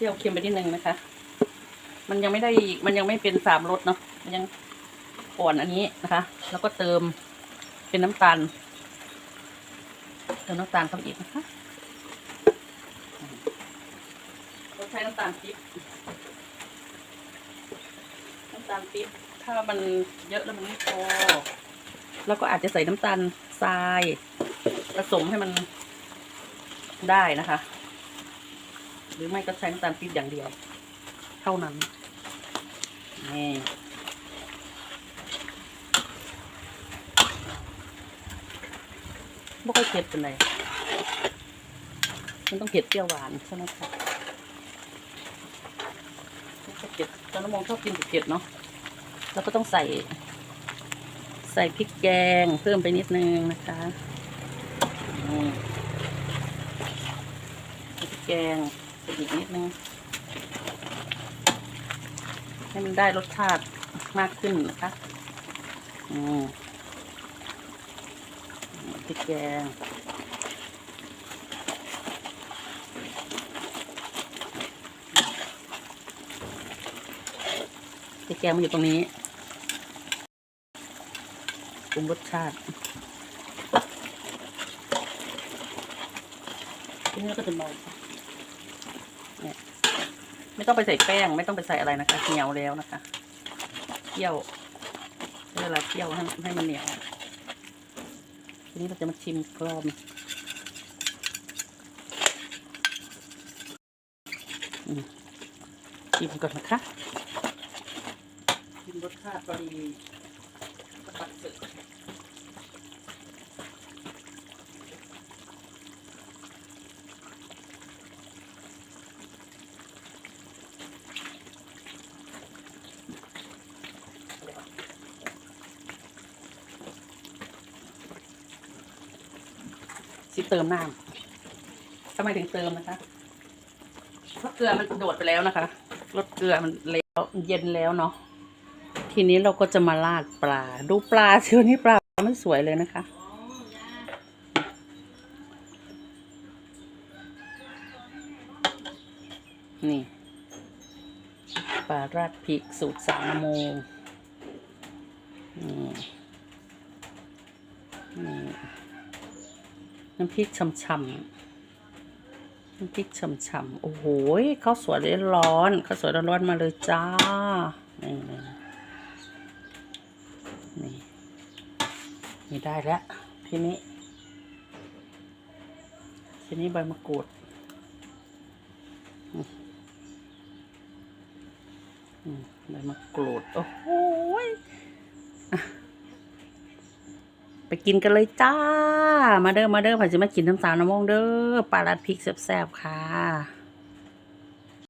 รี้ยวเค็มไปนิดนึงนะคะ มันยังไม่ได้มันยังไม่เป็นสามรสเนาะมันยังอ่อนอันนี้นะคะ แล้วก็เติมเป็นน้ำตาล เติมน้ำตาลเข้าไปอีกนะคะเราใช้น้ำตาลปิ๊บน้ำตาลปิ๊บถ้ามันเยอะแล้วมันไม่พอแล้วก็อาจจะใส่น้ำตาลทรายผสมให้มันได้นะคะ รือไม่ก็ใช้น้ำตาลปี๊บอย่างเดียว เท่านั้น นี่ไม่ค่อยเผ็ดเป็นไรมันต้องเผ็ดเปรี้ยวหวานใช่ไหมคะไม่ค่อยเผ็ดตอนน้ำมองชอบกินเผ็ดเนาะแล้วก็ต้องใส่ ใส่พริกแกงเพิ่มไปนิดนึงนะคะอืมใส่พริกแกง อีกนิดนึงให้มันได้รสชาติมากขึ้นนะคะอืมพริกแกงพริกแกงมันอยู่ตรงนี้ปรุงรสชาติทีนี้ก็จะมอง เนี่ยไม่ต้องไปใส่แป้ง ไม่ต้องไปใส่อะไรนะคะเหนียวแล้วนะคะเคี่ยวเวลาเคี่ยวให้ให้มันเหนียวทีนี้เราจะมาชิมกรอมอืมชิมก่อนนะคะชิมรสชาติพอดีก็ตักเสร็ จสิเติมน้ำทำไมถึงเติมนะคะเพราะเกลือมันโดดไปแล้วนะคะรสเกลือมันแล้วเย็นแล้วเนาะทีนี้เราก็จะมาราดปลา ดูปลาเชียวนี่ปลาไม่สวยเลยนะคะ นี่ปลาราดพริกสูตรสามโมงนี่นี่ น้ำพริกช่ำๆน้ำพริกช่ำๆโอ้โหข้าวสวยร้อนข้าวสวยร้อนๆมาเลยจ้านี่นี่นี่นี่ได้แล้วทีนี้ทีนี้ใบมะกรูดใบมะกรูดโอ้โห่ไปกินกันเลยจ้า มาเด้อมาเด้อผัดจะมากินน้ำตาลน้ำมงเด้อปลาลัดพริกแซ่บๆค่ะ